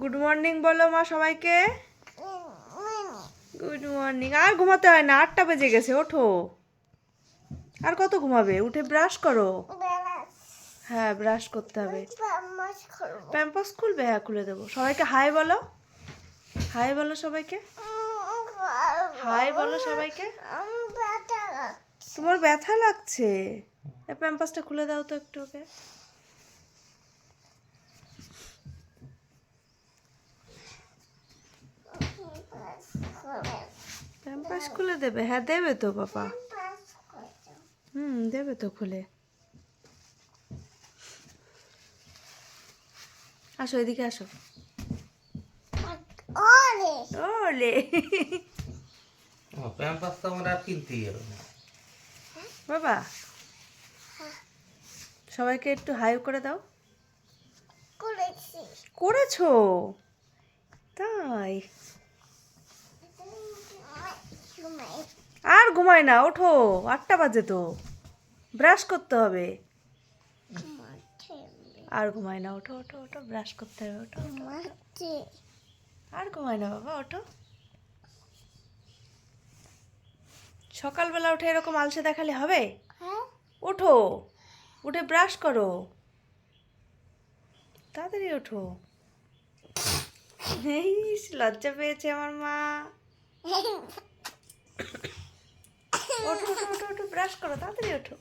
Good morning বলো মা সবাইকে। গুড মর্নিং আর ঘুমাতে হয় না আটটা বেজে গেছে ওঠো। আর কত ঘুমাবে? উঠে ব্রাশ করো। হ্যাঁ ব্রাশ করতে হবে। প্যাম্পাস খুলবে? হ্যাঁ খুলে দেবো। সবাইকে হাই বলো। হাই বলো সবাইকে। হাই বলো সবাইকে। তোমার ব্যথা লাগছে। প্যাম্পাসটা খুলে দাও তো একটু ওকে। প্যাম্পাস খুলে দেবে? হ্যাঁ দেবে তো বাবা। হুম দেবে তো খুলে। আসো এদিকে আসো। ওলে। প্যাম্পাস তো আমার আর কিনতেই হবে বাবা সবাইকে একটু হাই করে দাও। করেছ? তাই। ঘুমায় না ওঠো আটটা বাজে তো। ব্রাশ করতে হবে। আর ঘুমায় না ওঠো ওঠো ওঠো ব্রাশ করতে হবে ওঠো। আর ঘুমায় না বাবা ওঠো। সকালবেলা উঠে এরকম আলসে দেখালে হবে? ওঠো উঠে ব্রাশ করো। তাড়াতাড়ি ওঠো। এই লজ্জা পেয়েছে আমার মা। ওঠো ওঠো ওঠো ওঠো ব্রাশ করো তাড়াতাড়ি ওঠো।